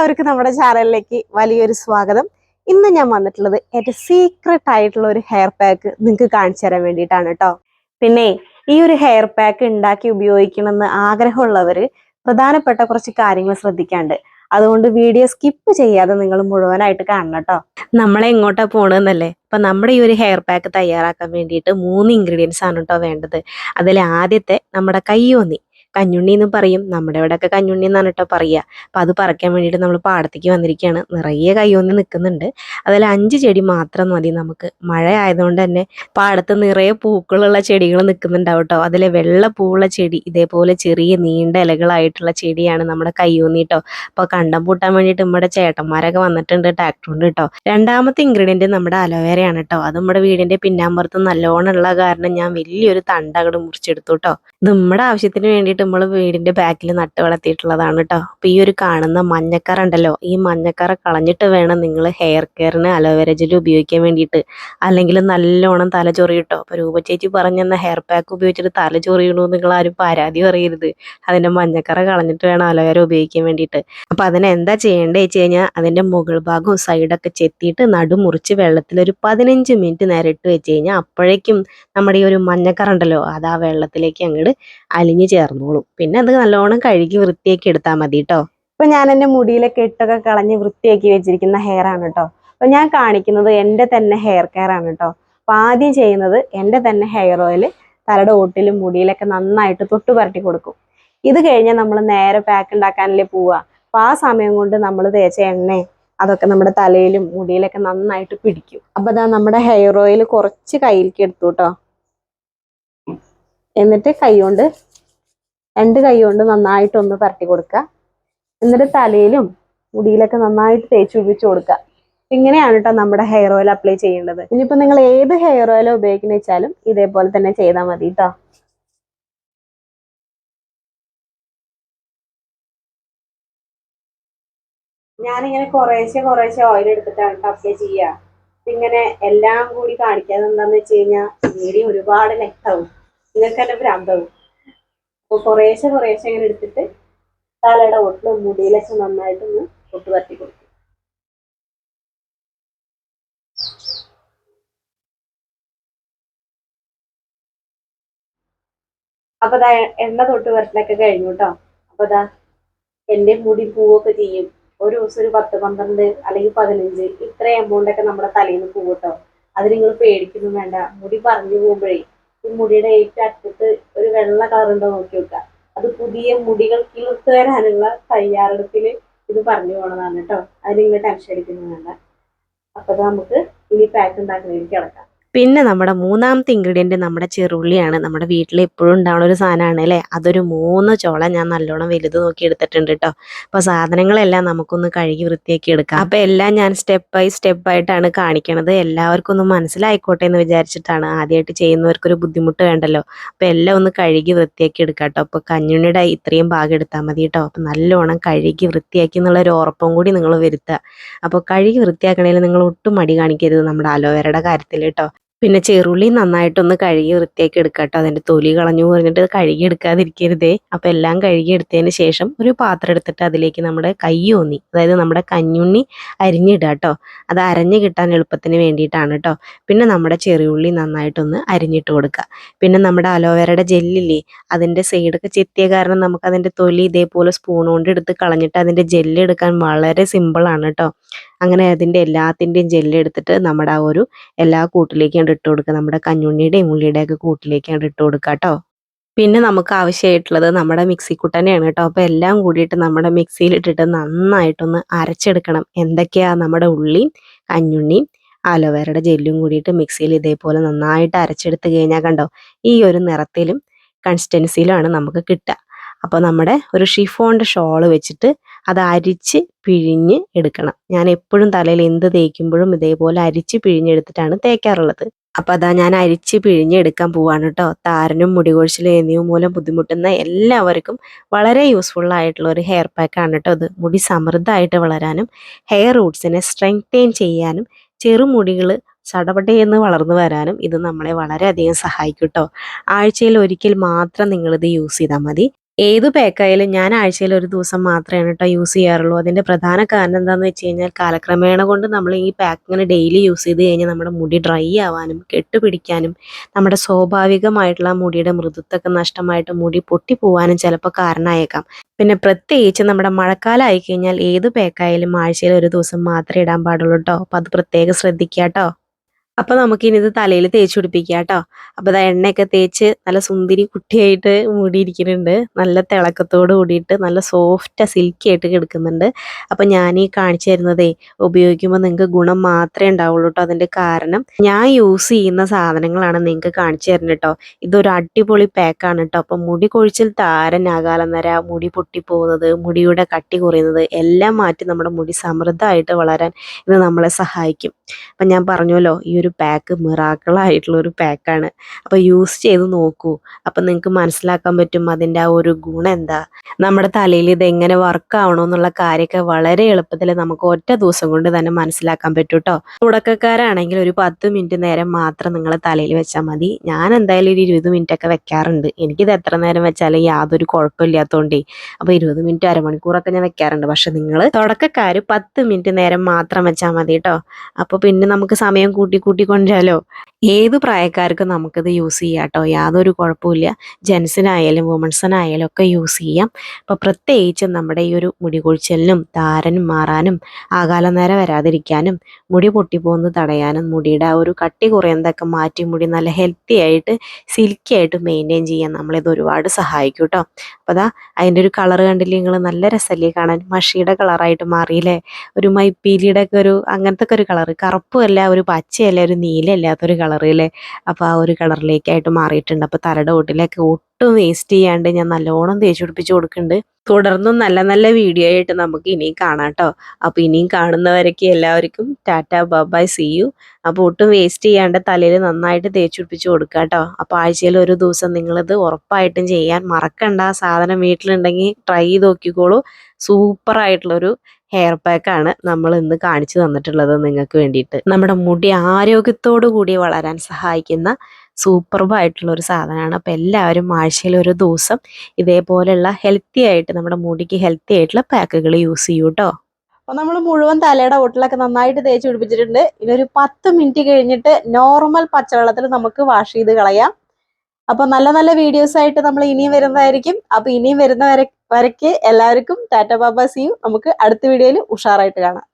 എല്ലാവർക്കും നമ്മുടെ ചാനലിലേക്ക് വലിയൊരു സ്വാഗതം. ഇന്ന് ഞാൻ വന്നിട്ടുള്ളത് എന്റെ സീക്രട്ട് ആയിട്ടുള്ള ഒരു ഹെയർ പാക്ക് നിങ്ങൾക്ക് കാണിച്ചു തരാൻ വേണ്ടിയിട്ടാണ് കേട്ടോ. പിന്നെ ഈ ഒരു ഹെയർ പാക്ക് ഉണ്ടാക്കി ഉപയോഗിക്കണമെന്ന് ആഗ്രഹമുള്ളവര് പ്രധാനപ്പെട്ട കുറച്ച് കാര്യങ്ങൾ ശ്രദ്ധിക്കാണ്ട് അതുകൊണ്ട് വീഡിയോ സ്കിപ്പ് ചെയ്യാതെ നിങ്ങൾ മുഴുവനായിട്ട് കാണണം കേട്ടോ. നമ്മളെ എങ്ങോട്ടാ പോണെന്നല്ലേ അപ്പൊ നമ്മുടെ ഈ ഒരു ഹെയർ പാക്ക് തയ്യാറാക്കാൻ വേണ്ടിയിട്ട് മൂന്ന് ഇൻഗ്രീഡിയൻസ് ആണ് കേട്ടോ വേണ്ടത്. അതിൽ ആദ്യത്തെ നമ്മുടെ കയ്യോന്നി കഞ്ഞുണ്ണി എന്ന് പറയും. നമ്മുടെ ഇവിടെയൊക്കെ കഞ്ഞുണ്ണി എന്നാണ് കേട്ടോ പറയുക അപ്പോൾ അത് പറിക്കാൻ വേണ്ടിയിട്ട് നമ്മൾ പാടത്തേക്ക് വന്നിരിക്കുകയാണ് നിറയെ കയ്യോന്നി നിൽക്കുന്നുണ്ട് അതിൽ അഞ്ച് ചെടി മാത്രം മതി നമുക്ക്. മഴ ആയതുകൊണ്ട് തന്നെ പാടത്ത് നിറയെ പൂക്കളുള്ള ചെടികൾ നിൽക്കുന്നുണ്ടാവും കേട്ടോ അതിലെ വെള്ള പൂവുള്ള ചെടി ഇതേപോലെ ചെറിയ നീണ്ട ഇലകളായിട്ടുള്ള ചെടിയാണ് നമ്മുടെ കയ്യൂന്നി കേട്ടോ അപ്പോൾ കണ്ടം പൂട്ടാൻ വേണ്ടിയിട്ട് നമ്മുടെ ചേട്ടന്മാരൊക്കെ വന്നിട്ടുണ്ട് ട്രാക്ടറുണ്ട് കേട്ടോ രണ്ടാമത്തെ ഇൻഗ്രീഡിയന്റ് നമ്മുടെ അലോവേരയാണ് കേട്ടോ അത് നമ്മുടെ വീടിന്റെ പിന്നാമ്പുറത്ത് നല്ലോണം ഉള്ള കാരണം ഞാൻ വലിയൊരു തണ്ട അങ്ങോട്ട് മുറിച്ചെടുത്തു കേട്ടോ നമ്മുടെ ആവശ്യത്തിന് വേണ്ടിയിട്ട് നമ്മൾ വീടിന്റെ ബാക്കിൽ നട്ട് വളർത്തിയിട്ടുള്ളതാണ് കേട്ടോ അപ്പൊ ഈ ഒരു കാണുന്ന മഞ്ഞക്കറ ഉണ്ടല്ലോ ഈ മഞ്ഞക്കറ കളഞ്ഞിട്ട് വേണം നിങ്ങൾ ഹെയർ കെയറിന് അലോവേര ജെൽ ഉപയോഗിക്കാൻ വേണ്ടിയിട്ട്. അല്ലെങ്കിൽ നല്ലോണം തല ചൊറിയിട്ടോ അപ്പൊ രൂപ ചേച്ചി പറഞ്ഞെന്ന ഹെയർ പാക്ക് ഉപയോഗിച്ചിട്ട് തല ചൊറിയണു നിങ്ങൾ ആരും പരാതി പറയരുത്. അതിന്റെ മഞ്ഞക്കറ കളഞ്ഞിട്ട് വേണം അലോവേര ഉപയോഗിക്കാൻ വേണ്ടിയിട്ട്. അപ്പൊ അതിന് എന്താ ചെയ്യേണ്ടത് വെച്ച് കഴിഞ്ഞാൽ അതിന്റെ മുകൾ ഭാഗവും സൈഡൊക്കെ ചെത്തിയിട്ട് നടു മുറിച്ച് വെള്ളത്തിൽ ഒരു പതിനഞ്ച് മിനിറ്റ് നേരം ഇട്ട് വെച്ച് കഴിഞ്ഞാൽ അപ്പോഴേക്കും നമ്മുടെ ഈ ഒരു മഞ്ഞക്കറ ഉണ്ടല്ലോ അത് ആ വെള്ളത്തിലേക്ക് അങ്ങോട്ട് അലിഞ്ഞു ചേർന്നോളും പിന്നെ അത് നല്ലോണം കഴുകി വൃത്തിയാക്കി എടുത്താൽ മതി കേട്ടോ ഇപ്പൊ ഞാൻ എന്റെ മുടിയിലെ കെട്ടൊക്കെ കളഞ്ഞ് വൃത്തിയാക്കി വെച്ചിരിക്കുന്ന ഹെയർ ആണ് കേട്ടോ അപ്പൊ ഞാൻ കാണിക്കുന്നത് എന്റെ തന്നെ ഹെയർ കെയർ ആണ് കേട്ടോ അപ്പൊ ആദ്യം ചെയ്യുന്നത് എന്റെ തന്നെ ഹെയർ ഓയിൽ തലയുടെ ഓട്ടിലും മുടിയിലൊക്കെ നന്നായിട്ട് തൊട്ട് പരട്ടി കൊടുക്കും. ഇത് കഴിഞ്ഞാൽ നമ്മൾ നേരെ പാക്ക് ഉണ്ടാക്കാനല്ലേ പോവുക അപ്പൊ ആ സമയം കൊണ്ട് നമ്മൾ തേച്ച എണ്ണ അതൊക്കെ നമ്മുടെ തലയിലും മുടിയിലൊക്കെ നന്നായിട്ട് പിടിക്കും. അപ്പൊ അതാ നമ്മുടെ ഹെയർ ഓയിൽ കുറച്ച് കയ്യിലേക്ക് എടുത്തു കേട്ടോ എന്നിട്ട് കൈ കൊണ്ട് രണ്ട് കൈ കൊണ്ട് നന്നായിട്ടൊന്ന് പരട്ടി കൊടുക്കുക എന്നിട്ട് തലയിലും മുടിയിലൊക്കെ നന്നായിട്ട് തേച്ച് പിടിപ്പിച്ച് കൊടുക്കുക ഇങ്ങനെയാണ് കേട്ടോ നമ്മുടെ ഹെയർ ഓയിൽ അപ്ലൈ ചെയ്യേണ്ടത്. ഇനിയിപ്പോൾ നിങ്ങൾ ഏത് ഹെയർ ഓയിൽ ഉപയോഗിക്കുന്ന വെച്ചാലും ഇതേപോലെ തന്നെ ചെയ്താൽ മതി കേട്ടോ ഞാനിങ്ങനെ കുറേശ്ശെ കുറേശ്ശെ ഓയിൽ എടുത്തിട്ടാണ് അപ്ലൈ ചെയ്യുക ഇങ്ങനെ എല്ലാം കൂടി കാണിക്കാതെ എന്താണെന്ന് വെച്ച് കഴിഞ്ഞാൽ വീഡിയോ ഒരുപാട് ലെങ്താവും നിങ്ങൾക്ക് തന്നെ ഭ്രാന്താവും. കുറേശ്ശെ കുറേശ്ശെ ഇങ്ങനെ എടുത്തിട്ട് തലയുടെ ഒട്ടിലും മുടിയിലൊക്കെ നന്നായിട്ടൊന്ന് ഒട്ട് തട്ടി കൊടുക്കും. അപ്പൊ ദാ എണ്ണ തൊട്ട് വരട്ടിലൊക്കെ കഴിഞ്ഞു കേട്ടോ. അപ്പൊ ദാ എന്റെ മുടി പൂവൊക്കെ ചെയ്യും. ഒരു ദിവസം ഒരു പത്ത് പന്ത്രണ്ട് അല്ലെങ്കിൽ പതിനഞ്ച് ഇത്ര എമൗണ്ട് ഒക്കെ നമ്മുടെ തലയിൽ നിന്ന് പോകും കേട്ടോ. അത് നിങ്ങൾ പേടിക്കുന്നു വേണ്ട. മുടി പറഞ്ഞു പോകുമ്പോഴേ ഈ മുടിയുടെ ഏറ്റവും അറ്റത്ത് വെള്ള ഉണ്ടോ നോക്കി നോക്കുക അത് പുതിയ മുടികൾ കിളിർത്ത് വരാനുള്ള തയ്യാറെടുപ്പിൽ ഇത് പറഞ്ഞു പോണതാണ് കേട്ടോ അതിന് നിങ്ങൾ ടെൻഷൻ അടിക്കുന്നത് വേണ്ട. അപ്പൊ നമുക്ക് ഇനി പാക്ക് ഉണ്ടാക്കുന്നതിലേക്ക് കിടക്കാം. പിന്നെ നമ്മുടെ മൂന്നാമത്തെ ഇൻഗ്രീഡിയന്റ് നമ്മുടെ ചെറുള്ളിയാണ്. നമ്മുടെ വീട്ടിൽ എപ്പോഴും ഉണ്ടാവുന്ന ഒരു സാധനമാണ് അല്ലേ? അതൊരു മൂന്ന് ചോള ഞാൻ നല്ലോണം വലുത് നോക്കി എടുത്തിട്ടുണ്ട് കേട്ടോ അപ്പോൾ സാധനങ്ങളെല്ലാം നമുക്കൊന്ന് കഴുകി വൃത്തിയാക്കി എടുക്കാം. അപ്പോൾ എല്ലാം ഞാൻ സ്റ്റെപ്പ് ബൈ സ്റ്റെപ്പ് ആയിട്ടാണ് കാണിക്കണത്. എല്ലാവർക്കും ഒന്ന് മനസ്സിലായിക്കോട്ടെ എന്ന് വിചാരിച്ചിട്ടാണ് ആദ്യമായിട്ട് ചെയ്യുന്നവർക്കൊരു ബുദ്ധിമുട്ട് വേണ്ടല്ലോ. അപ്പോൾ എല്ലാം ഒന്ന് കഴുകി വൃത്തിയാക്കി എടുക്കാം കേട്ടോ അപ്പോൾ കഞ്ഞുണ്ണിയുടെ ഇത്രയും ഭാഗം എടുത്താൽ മതി കേട്ടോ അപ്പോൾ നല്ലോണം കഴുകി വൃത്തിയാക്കി എന്നുള്ള ഒരു ഉറപ്പും കൂടി നിങ്ങൾ വരുത്തുക. അപ്പോൾ കഴുകി വൃത്തിയാക്കണേൽ നിങ്ങൾ ഒട്ടും മടി കാണിക്കരുത് നമ്മുടെ അലോവേരയുടെ കാര്യത്തിൽ കേട്ടോ പിന്നെ ചെറുള്ളി നന്നായിട്ടൊന്ന് കഴുകി വൃത്തിയാക്കി എടുക്കുക കേട്ടോ അതിന്റെ തൊലി കളഞ്ഞു പറഞ്ഞിട്ട് കഴുകി എടുക്കാതിരിക്കരുതേ. അപ്പൊ എല്ലാം കഴുകി എടുത്തതിന് ശേഷം ഒരു പാത്രം എടുത്തിട്ട് അതിലേക്ക് നമ്മുടെ കയ്യോന്നി അതായത് നമ്മുടെ കഞ്ഞുണ്ണി അരിഞ്ഞിടുക കേട്ടോ അത് അരഞ്ഞു കിട്ടാൻ എളുപ്പത്തിന് വേണ്ടിയിട്ടാണ് കേട്ടോ പിന്നെ നമ്മുടെ ചെറിയുള്ളി നന്നായിട്ടൊന്ന് അരിഞ്ഞിട്ട് കൊടുക്കുക. പിന്നെ നമ്മുടെ അലോവേരയുടെ ജെല്ലില്ലേ അതിന്റെ സൈഡൊക്കെ ചെത്തിയ കാരണം നമുക്ക് അതിന്റെ തൊലി ഇതേപോലെ സ്പൂൺ കൊണ്ട് എടുത്ത് കളഞ്ഞിട്ട് അതിന്റെ ജെല്ല് എടുക്കാൻ വളരെ സിമ്പിളാണ് കേട്ടോ അങ്ങനെ അതിന്റെ എല്ലാത്തിന്റെയും ജെല്ല് എടുത്തിട്ട് നമ്മുടെ ആ ഒരു എല്ലാ കൂട്ടിലേക്കും ഇട്ട് കൊടുക്കുക നമ്മുടെ കഞ്ഞുണ്ണിയുടെയും ഉള്ളിയുടെയൊക്കെ കൂട്ടിലേക്ക് അങ്ങോട്ട് ഇട്ട് കൊടുക്കുക കേട്ടോ പിന്നെ നമുക്ക് ആവശ്യമായിട്ടുള്ളത് നമ്മുടെ മിക്സി കുട്ടനെയാണ് കേട്ടോ അപ്പോൾ എല്ലാം കൂടിയിട്ട് നമ്മുടെ മിക്സിയിൽ ഇട്ടിട്ട് നന്നായിട്ടൊന്ന് അരച്ചെടുക്കണം. എന്തൊക്കെയാ നമ്മുടെ ഉള്ളിയും കഞ്ഞുണ്ണിയും അലോവേരയുടെ ജെല്ലും കൂടിയിട്ട് മിക്സിയിൽ ഇതേപോലെ നന്നായിട്ട് അരച്ചെടുത്ത് കഴിഞ്ഞാൽ കണ്ടോ ഈ ഒരു നിറത്തിലും കൺസിസ്റ്റൻസിയിലുമാണ് നമുക്ക് കിട്ടുക. അപ്പോൾ നമ്മുടെ ഒരു ഷിഫോണിന്റെ ഷോൾ വെച്ചിട്ട് അത് അരിച്ച് പിഴിഞ്ഞ് എടുക്കണം. ഞാൻ എപ്പോഴും തലയിൽ എന്ത് തേക്കുമ്പോഴും ഇതേപോലെ അരിച്ച് പിഴിഞ്ഞെടുത്തിട്ടാണ് തേക്കാറുള്ളത്. അപ്പൊ അതാ ഞാൻ അരിച്ച് പിഴിഞ്ഞെടുക്കാൻ പോവാണ് കേട്ടോ താരനും മുടി കൊഴിച്ചിലും എന്നിവ മൂലം ബുദ്ധിമുട്ടുന്ന എല്ലാവർക്കും വളരെ യൂസ്ഫുൾ ആയിട്ടുള്ള ഒരു ഹെയർ പാക്കാണ് കേട്ടോ അത് മുടി സമൃദ്ധമായിട്ട് വളരാനും ഹെയർ റൂട്ട്സിനെ സ്ട്രെങ്തെയിൻ ചെയ്യാനും ചെറുമുടികൾ ചടപടയെന്ന് വളർന്നു വരാനും ഇത് നമ്മളെ വളരെയധികം സഹായിക്കും കേട്ടോ ആഴ്ചയിൽ ഒരിക്കൽ മാത്രം നിങ്ങളിത് യൂസ് ചെയ്താൽ മതി. ഏത് പാക്കായാലും ഞാൻ ആഴ്ചയിൽ ഒരു ദിവസം മാത്രമാണ് കേട്ടോ യൂസ് ചെയ്യാറുള്ളൂ. അതിന്റെ പ്രധാന കാരണം എന്താണെന്ന് വെച്ച് കഴിഞ്ഞാൽ കാലക്രമേണ കൊണ്ട് നമ്മൾ ഈ പാക്ക് ഇങ്ങനെ ഡെയിലി യൂസ് ചെയ്ത് കഴിഞ്ഞാൽ നമ്മുടെ മുടി ഡ്രൈ ആവാനും കെട്ടുപിടിക്കാനും നമ്മുടെ സ്വാഭാവികമായിട്ടുള്ള മുടിയുടെ മൃദുത്വമൊക്കെ നഷ്ടമായിട്ട് മുടി പൊട്ടിപ്പോവാനും ചിലപ്പോൾ കാരണമായേക്കാം. പിന്നെ പ്രത്യേകിച്ച് നമ്മുടെ മഴക്കാലം ആയി കഴിഞ്ഞാൽ ഏത് പാക്കായാലും ആഴ്ചയിൽ ഒരു ദിവസം മാത്രമേ ഇടാൻ പാടുള്ളൂ കേട്ടോ അപ്പോൾ അത് പ്രത്യേകം ശ്രദ്ധിക്കുക കേട്ടോ അപ്പൊ നമുക്കിനി ഇത് തലയിൽ തേച്ച് പിടിപ്പിക്കാം കേട്ടോ. അപ്പൊ ഇതാ എണ്ണയൊക്കെ തേച്ച് നല്ല സുന്ദരി കുട്ടിയായിട്ട് മൂടിയിരിക്കുന്നുണ്ട്. നല്ല തിളക്കത്തോട് കൂടിയിട്ട് നല്ല സോഫ്റ്റ് സിൽക്കി ആയിട്ട് കിടക്കുന്നുണ്ട്. അപ്പൊ ഞാൻ ഈ കാണിച്ചു തരുന്നതേ ഉപയോഗിക്കുമ്പോൾ നിങ്ങൾക്ക് ഗുണം മാത്രമേ ഉണ്ടാവുള്ളൂ കേട്ടോ അതിന്റെ കാരണം. ഞാൻ യൂസ് ചെയ്യുന്ന സാധനങ്ങളാണ് നിങ്ങൾക്ക് കാണിച്ചു തരുന്നത് കേട്ടോ. ഇതൊരു അടിപൊളി പാക്കാണ് കേട്ടോ. അപ്പൊ മുടി കൊഴിച്ചിൽ താരൻ അകാലനര മുടി പൊട്ടിപ്പോകുന്നത് മുടിയുടെ കട്ടി കുറയുന്നത് എല്ലാം മാറ്റി നമ്മുടെ മുടി സമൃദ്ധമായിട്ട് വളരാൻ ഇത് നമ്മളെ സഹായിക്കും. അപ്പം ഞാൻ പറഞ്ഞല്ലോ ഈ ഒരു പാക്ക് മിറാക്കിളായിട്ടുള്ള ഒരു പാക്കാണ് അപ്പോൾ യൂസ് ചെയ്ത് നോക്കൂ. അപ്പം നിങ്ങൾക്ക് മനസ്സിലാക്കാൻ പറ്റും അതിന്റെ ആ ഒരു ഗുണം എന്താ. നമ്മുടെ തലയിൽ ഇത് എങ്ങനെ വർക്ക് ആവണോ എന്നുള്ള കാര്യമൊക്കെ വളരെ എളുപ്പത്തിൽ നമുക്ക് ഒറ്റ ദിവസം കൊണ്ട് തന്നെ മനസ്സിലാക്കാൻ പറ്റും കേട്ടോ തുടക്കക്കാരാണെങ്കിൽ ഒരു പത്ത് മിനിറ്റ് നേരം മാത്രം നിങ്ങൾ തലയിൽ വെച്ചാൽ മതി. ഞാൻ എന്തായാലും ഒരു ഇരുപത് മിനിറ്റ് ഒക്കെ വെക്കാറുണ്ട്. എനിക്കിത് എത്ര നേരം വെച്ചാലും യാതൊരു കുഴപ്പമില്ലാത്തതുകൊണ്ടേ അപ്പോൾ ഇരുപത് മിനിറ്റ് അരമണിക്കൂറൊക്കെ ഞാൻ വെക്കാറുണ്ട്. പക്ഷെ നിങ്ങൾ തുടക്കക്കാർ പത്ത് മിനിറ്റ് നേരം മാത്രം വെച്ചാൽ മതി കേട്ടോ അപ്പോൾ പിന്നെ നമുക്ക് സമയം കൂട്ടി കൂട്ടി കൊണ്ടുവരാലോ ഏത് പ്രായക്കാർക്കും നമുക്കിത് യൂസ് ചെയ്യാം കേട്ടോ. യാതൊരു കുഴപ്പമില്ല ജെൻസിനായാലും വുമൺസിനായാലും ഒക്കെ യൂസ് ചെയ്യാം. അപ്പോൾ പ്രത്യേകിച്ച് നമ്മുടെ ഈ ഒരു മുടി കൊഴിച്ചലിനും താരനും മാറാനും ആകാലനേരം വരാതിരിക്കാനും മുടി പൊട്ടിപ്പോകുന്നത് തടയാനും മുടിയുടെ ആ ഒരു കട്ടി കുറയുന്നതൊക്കെ മാറ്റി മുടി നല്ല ഹെൽത്തി ആയിട്ട് സിൽക്കി ആയിട്ട് മെയിന്റെയിൻ ചെയ്യാൻ നമ്മളിത് ഒരുപാട് സഹായിക്കും കേട്ടോ. അപ്പോൾ അതാ അതിന്റെ ഒരു കളർ കണ്ടില്ലേ നിങ്ങൾ? നല്ല രസമല്ലേ കാണാൻ? മഷിയുടെ കളറായിട്ട് മാറിയില്ലേ? ഒരു മൈപ്പീലിയുടെ ഒക്കെ ഒരു അങ്ങനത്തെ ഒക്കെ ഒരു കളർ കറുപ്പുമല്ല ഒരു പച്ചയല്ല ഒരു നീലല്ലാത്തൊരു കളറില്ലേ അപ്പോൾ ആ ഒരു കളറിലേക്കായിട്ട് മാറിയിട്ടുണ്ട്. അപ്പോൾ തലയുടെ ഓട്ടിലൊക്കെ ഒട്ടും വേസ്റ്റ് ചെയ്യാണ്ട് ഞാൻ നല്ലോണം തേച്ച് പിടിപ്പിച്ച് കൊടുക്കുന്നുണ്ട്. തുടർന്നും നല്ല നല്ല വീഡിയോ ആയിട്ട് നമുക്ക് ഇനിയും കാണാം കേട്ടോ അപ്പോൾ ഇനിയും കാണുന്നവരൊക്കെ എല്ലാവർക്കും ടാറ്റ ബബായ് സി യു അപ്പോൾ ഒട്ടും വേസ്റ്റ് ചെയ്യാണ്ട് തലയിൽ നന്നായിട്ട് തേച്ച് പിടിപ്പിച്ച് കൊടുക്കുക കേട്ടോ അപ്പോൾ ആഴ്ചയിൽ ഒരു ദിവസം നിങ്ങളിത് ഉറപ്പായിട്ടും ചെയ്യാൻ മറക്കണ്ട. സാധനം വീട്ടിലുണ്ടെങ്കിൽ ട്രൈ ചെയ്ത് നോക്കിക്കോളൂ. സൂപ്പർ ആയിട്ടുള്ളൊരു ഹെയർ പാക്ക് ആണ് നമ്മൾ ഇന്ന് കാണിച്ചു തന്നിട്ടുള്ളത് നിങ്ങൾക്ക് വേണ്ടിയിട്ട്. നമ്മുടെ മുടി ആരോഗ്യത്തോടു കൂടി വളരാൻ സഹായിക്കുന്ന സൂപ്പർബായിട്ടുള്ള ഒരു സാധനമാണ്. അപ്പോൾ എല്ലാവരും ആഴ്ചയിൽ ഒരു ദിവസം ഇതേപോലെയുള്ള ഹെൽത്തി ആയിട്ട് നമ്മുടെ മുടിക്ക് ഹെൽത്തി ആയിട്ടുള്ള പാക്കുകൾ യൂസ് ചെയ്യൂ കേട്ടോ അപ്പോൾ നമ്മൾ മുഴുവൻ തലയുടെ ഒട്ടിലൊക്കെ നന്നായിട്ട് തേച്ച് പിടിപ്പിച്ചിട്ടുണ്ട്. ഇനി ഒരു പത്ത് മിനിറ്റ് കഴിഞ്ഞിട്ട് നോർമൽ പച്ചവെള്ളത്തിൽ നമുക്ക് വാഷ് ചെയ്ത് കളയാം. അപ്പോൾ നല്ല നല്ല വീഡിയോസ് ആയിട്ട് നമ്മൾ ഇനിയും വരുന്നതായിരിക്കും. അപ്പൊ ഇനിയും വരുന്ന വരെ വരയ്ക്ക് എല്ലാവർക്കും ടാറ്റ ബാബാ സിയും നമുക്ക് അടുത്ത വീഡിയോയിൽ ഉഷാറായിട്ട് കാണാം.